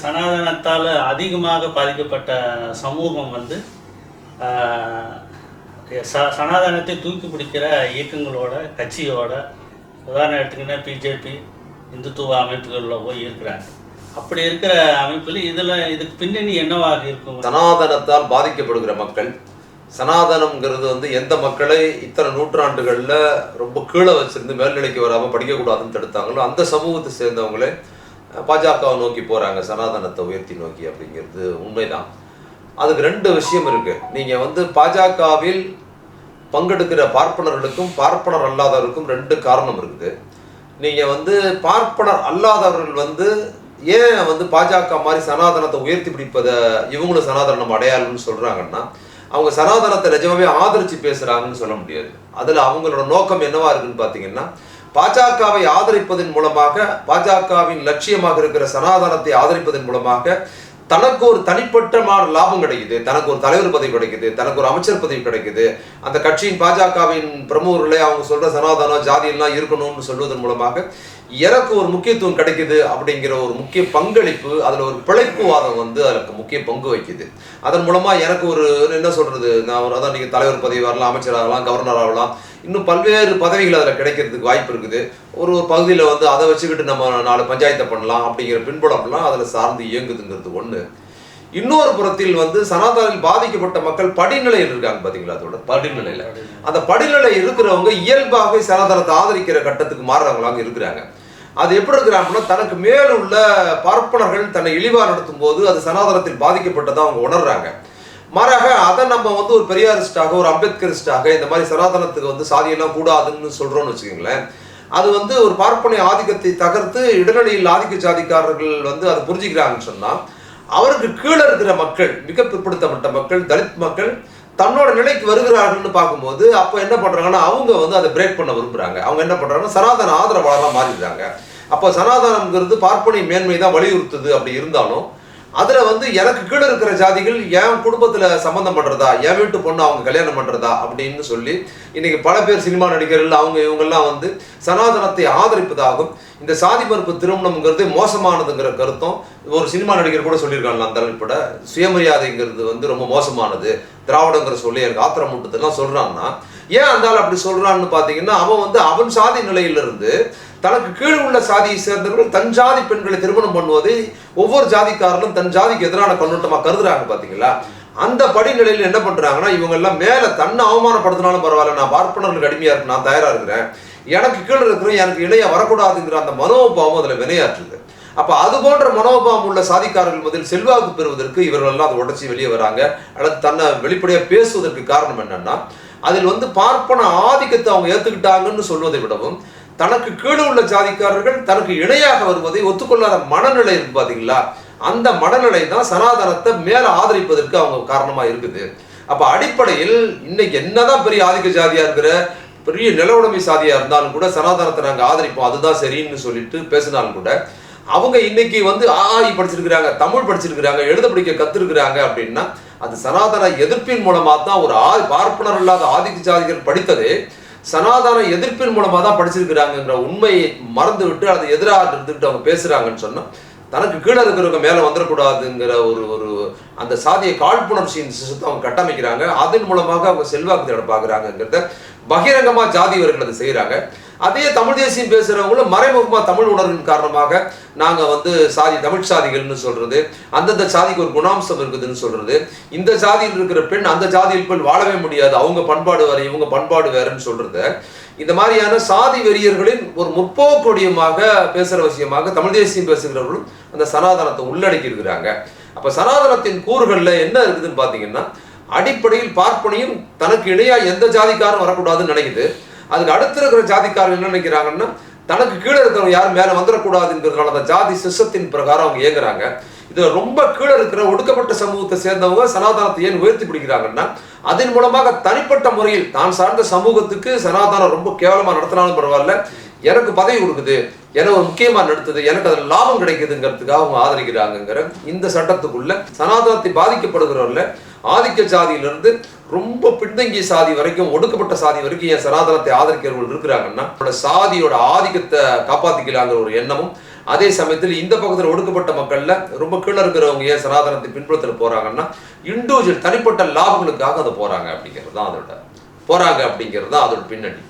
சனாதனத்தால் அதிகமாக பாதிக்கப்பட்ட சமூகம் வந்து ச சனாதனத்தை தூக்கி பிடிக்கிற இயக்கங்களோட கட்சியோட உதாரணம் எடுத்திங்கன்னா பிஜேபி இந்துத்துவ அமைப்புகளில் போய் இருக்கிறாங்க. அப்படி இருக்கிற அமைப்பில் இதில் இதுக்கு பின்னணி என்னவாக இருக்கும்? சனாதனத்தால் பாதிக்கப்படுகிற மக்கள் சனாதனம்ங்கிறது வந்து எந்த மக்களை இத்தனை நூற்றாண்டுகளில் ரொம்ப கீழே வச்சிருந்து மேல்நிலைக்கு வராமல் படிக்கக்கூடாதுன்னு தடுத்தாங்களோ அந்த சமூகத்தை சேர்ந்தவங்களே பாஜகவை நோக்கி போகிறாங்க சனாதனத்தை உயர்த்தி நோக்கி அப்படிங்கிறது உண்மைதான். அதுக்கு ரெண்டு விஷயம் இருக்கு. நீங்கள் வந்து பாஜகவில் பங்கெடுக்கிற பார்ப்பனர்களுக்கும் பார்ப்பனர் அல்லாதவருக்கும் ரெண்டு காரணம் இருக்குது. நீங்கள் வந்து பார்ப்பனர் அல்லாதவர்கள் வந்து ஏன் வந்து பாஜக மாதிரி சனாதனத்தை உயர்த்தி பிடிப்பதை இவங்களும் சனாதனம் அடையாளம்னு சொல்கிறாங்கன்னா அவங்க சனாதனத்தை நிஜமாவே ஆதரிச்சு பேசுகிறாங்கன்னு சொல்ல முடியாது. அதில் அவங்களோட நோக்கம் என்னவா இருக்குன்னு பார்த்தீங்கன்னா பாஜகவை ஆதரிப்பதன் மூலமாக பாஜகவின் லட்சியமாக இருக்கிற சனாதனத்தை ஆதரிப்பதன் மூலமாக தனக்கு ஒரு தனிப்பட்டமான லாபம் கிடைக்குது. தனக்கு ஒரு தலைவர் பதவி கிடைக்குது. தனக்கு ஒரு அமைச்சர் பதவி கிடைக்குது. அந்த கட்சியின் பாஜகவின் பிரமுகர்களே அவங்க சொல்ற சனாதனம் ஜாதி எல்லாம் இருக்கணும்னு சொல்வதன் மூலமாக எனக்கு ஒரு முக்கியத்துவம் கிடைக்குது அப்படிங்கிற ஒரு முக்கிய பங்களிப்பு அதுல ஒரு பிழைப்புவாதம் வந்து அதுக்கு முக்கிய பங்கு வகிக்குது. அதன் மூலமா எனக்கு ஒரு என்ன சொல்றது நான் ஒரு அதான் நீங்க தலைவர் பதவி வரலாம் அமைச்சர் ஆகலாம் கவர்னர் ஆகலாம் இன்னும் பல்வேறு பதவிகள் அதில் கிடைக்கிறதுக்கு வாய்ப்பு இருக்குது. ஒரு ஒரு பகுதியில் வந்து அதை வச்சுக்கிட்டு நம்ம நாலு பஞ்சாயத்தை பண்ணலாம் அப்படிங்கிற பின்புலம்லாம் அதில் சார்ந்து இயங்குதுங்கிறது ஒன்று இன்னொரு புறத்தில் வந்து சனாதனில் பாதிக்கப்பட்ட மக்கள் படிநிலையில் இருக்காங்க பார்த்தீங்களா அதோட படிநிலையில். அந்த படிநிலை இருக்கிறவங்க இயல்பாகவே சனாதனத்தை ஆதரிக்கிற கட்டத்துக்கு மாறுறவங்களாக இருக்கிறாங்க. அது எப்படி இருக்கிறாங்கன்னா தனக்கு மேலுள்ள பார்ப்பனர்கள் தன்னை இழிவா நடத்தும் போது அது சனாதனத்தில் பாதிக்கப்பட்டதா அவங்க உணர்றாங்க. மாறாக அதை நம்ம வந்து ஒரு பெரியாரிஸ்டாக ஒரு அம்பேத்கரிஸ்டாக இந்த மாதிரி சனாதனத்துக்கு வந்து சாதியெல்லாம் கூடாதுன்னு சொல்றோம்னு வச்சுக்கோங்களேன் அது வந்து ஒரு பார்ப்பனை ஆதிக்கத்தை தகர்த்து இடநிலையில் ஆதிக்க ஜாதிக்காரர்கள் வந்து அதை புரிஞ்சுக்கிறாங்கன்னு சொன்னா அவருக்கு கீழே இருக்கிற மக்கள் மிக பிற்படுத்தப்பட்ட மக்கள் தலித் மக்கள் தன்னோட நிலைக்கு வருகிறார்கள்னு பார்க்கும்போது அப்போ என்ன பண்ணுறாங்கன்னா அவங்க வந்து அதை பிரேக் பண்ண விரும்புகிறாங்க அவங்க என்ன பண்ணுறாங்கன்னா சனாதன ஆதரவாளராக மாறிடுறாங்க. அப்போ சனாதனம்ங்கிறது பார்ப்பனை மேன்மை தான் வலியுறுத்துது அப்படி இருந்தாலும் அதுல வந்து எனக்கு கீழே இருக்கிற ஜாதிகள் என் குடும்பத்துல சம்பந்தம் பண்றதா? என் வீட்டு பொண்ணு அவங்க கல்யாணம் பண்றதா? அப்படின்னு சொல்லி இன்னைக்கு பல பேர் சினிமா நடிகர்கள் அவங்க இவங்கெல்லாம் வந்து சனாதனத்தை ஆதரிப்பதாகும். இந்த சாதி மறுப்பு திருமணம்ங்கிறது மோசமானதுங்கிற கருத்தும் ஒரு சினிமா நடிகர் கூட சொல்லியிருக்காங்க அந்த தலைப்பட சுயமரியாதைங்கிறது வந்து ரொம்ப மோசமானது. திராவிடங்கிற சொல்லி எனக்கு ஆத்திரம் மூட்டதெல்லாம் சொல்றான்னா ஏன் அந்த ஆள் அப்படி சொல்றான்னு பாத்தீங்கன்னா அவன் வந்து அவன் சாதி நிலையிலிருந்து தனக்கு கீழே உள்ள சாதியை சேர்ந்தவர்கள் தன் ஜாதி பெண்களை திருமணம் பண்ணுவதை ஒவ்வொரு ஜாதிக்காரர்களும் தன் ஜாதிக்கு எதிரான கண்ணோட்டமாக கருதுறாங்க பார்த்தீங்களா அந்த படிநிலையில் என்ன பண்றாங்கன்னா இவங்க எல்லாம் மேல தன்னை அவமானப்படுத்தினாலும் பரவாயில்ல நான் பார்ப்பனர்களுக்கு அடிமையா இருக்கு நான் தயாரா இருக்கிறேன். எனக்கு கீழே இருக்கிறேன் எனக்கு இணைய வரக்கூடாதுங்கிற அந்த மனோபாவம் அதுல வினையாற்றுது. அப்ப அது போன்ற மனோபாவம் உள்ள சாதிக்காரர்கள் முதல் செல்வாக்கு பெறுவதற்கு இவர்கள் எல்லாம் அதை உடச்சி வெளியே வராங்க. அல்லது தன்னை வெளிப்படையா பேசுவதற்கு காரணம் என்னன்னா அதில் வந்து பார்ப்பன ஆதிக்கத்தை அவங்க ஏத்துக்கிட்டாங்கன்னு சொல்வதை விடவும் தனக்கு கீழே உள்ள ஜாதிக்காரர்கள் தனக்கு இணையாக வருவதை ஒத்துக்கொள்ளாத மனநிலை இருக்கு பாத்தீங்களா அந்த மனநிலை தான் சனாதனத்தை மேல ஆதரிப்பதற்கு அவங்க காரணமா இருக்குது. அப்ப அடிப்படையில் இன்னைக்கு என்னதான் பெரிய ஆதிக்க ஜாதியா இருக்கிற பெரிய நிலவுடைமை சாதியா இருந்தாலும் கூட சனாதனத்தை நாங்க ஆதரிப்போம். அதுதான் சரின்னு சொல்லிட்டு பேசினாலும் கூட அவங்க இன்னைக்கு வந்து ஆஇ படிச்சிருக்கிறாங்க தமிழ் படிச்சிருக்கிறாங்க எழுத படிக்க கத்திருக்கிறாங்க அப்படின்னா அது சனாதன எதிர்ப்பின் மூலமா தான் ஒரு ஆ பார்ப்பனர் இல்லாத ஆதிக்க ஜாதிகள் படித்ததே சனாதன எதிர்ப்பின் மூலமாக தான் படிச்சிருக்கிறாங்கன்ற உண்மையை மறந்து விட்டு அதை எதிராக இருந்துட்டு அவங்க பேசுகிறாங்கன்னு சொன்னால் தனக்கு கீழே இருக்கிறவங்க மேலே வந்துடக்கூடாதுங்கிற ஒரு ஒரு அந்த சாதிய காழ்ப்புணர்ச்சியின் சிசத்தை அவங்க கட்டமைக்கிறாங்க. அதன் மூலமாக அவங்க செல்வாக்கு தேட பார்க்குறாங்கங்கிறத பகிரங்கமாக ஜாதியவர்கள் அதை செய்கிறாங்க அதே தமிழ் தேசியம் பேசுகிறவங்களும் மறைமுகமாக தமிழ் உணர்வின் காரணமாக நாங்கள் வந்து சாதி தமிழ் சாதிகள்னு சொல்கிறது அந்தந்த சாதிக்கு ஒரு குணாம்சம் இருக்குதுன்னு சொல்கிறது இந்த ஜாதியில் இருக்கிற பெண் அந்த ஜாதியில் பெண் வாழவே முடியாது. அவங்க பண்பாடு வேற இவங்க பண்பாடு வேறுன்னு சொல்கிறது இந்த மாதிரியான சாதி வெறியர்களின் ஒரு முற்போக்கொடியமாக பேசுகிற விஷயமாக தமிழ் தேசியம் பேசுகிறவர்களும் அந்த சனாதனத்தை உள்ளடக்கி இருக்கிறாங்க. அப்போ சனாதனத்தின் கூறுகளில் என்ன இருக்குதுன்னு பார்த்தீங்கன்னா அடிப்படையில் பார்ப்பனையும் தனக்கு இணையா எந்த ஜாதிக்காரன் வரக்கூடாதுன்னு நினைக்குது. அதுக்கு அடுத்து இருக்கிற ஜாதிக்காரங்க என்ன நினைக்கிறாங்கன்னா தனக்கு கீழே இருக்கிறவங்க யாரும் மேலே வந்துடக்கூடாதுங்கிறதுனால அந்த ஜாதி சிஸ்டத்தின் பிரகாரம் அவங்க இயங்குறாங்க. இதுல ரொம்ப கீழே இருக்கிற ஒடுக்கப்பட்ட சமூகத்தை சேர்ந்தவங்க சனாதனத்தை ஏன் உயர்த்தி பிடிக்கிறாங்கன்னா அதன் மூலமாக தனிப்பட்ட முறையில் தான் சார்ந்த சமூகத்துக்கு சனாதனம் ரொம்ப கேவலமா நடத்தினாலும் பரவாயில்ல எனக்கு பதவி கொடுக்குது எனக்கு ஒரு முக்கியமா நடத்துது எனக்கு அதில் லாபம் கிடைக்குதுங்கிறதுக்காக அவங்க ஆதரிக்கிறாங்கங்கிற இந்த சட்டத்துக்குள்ள சனாதனத்தை பாதிக்கப்படுகிறவர்ல ஆதிக்க ஜாதியிலிருந்து ரொம்ப பின்தங்கிய சாதி வரைக்கும் ஒடுக்கப்பட்ட சாதி வரைக்கும் என் சனாதனத்தை ஆதரிக்கிறவர்கள் இருக்கிறாங்கன்னா அவரோட சாதியோட ஆதிக்கத்தை காப்பாற்றிக்கலாங்கிற ஒரு எண்ணமும் அதே சமயத்தில் இந்த பக்கத்தில் ஒடுக்கப்பட்ட மக்களில் ரொம்ப கீழே இருக்கிறவங்க ஏன் சனாதனத்தை பின்புறத்தில் போகிறாங்கன்னா இண்டிவிஜுவல் தனிப்பட்ட லாபங்களுக்காக அதை போகிறாங்க அப்படிங்கிறது தான் அதோட போகிறாங்க அப்படிங்கிறது தான் அதோட பின்னணி.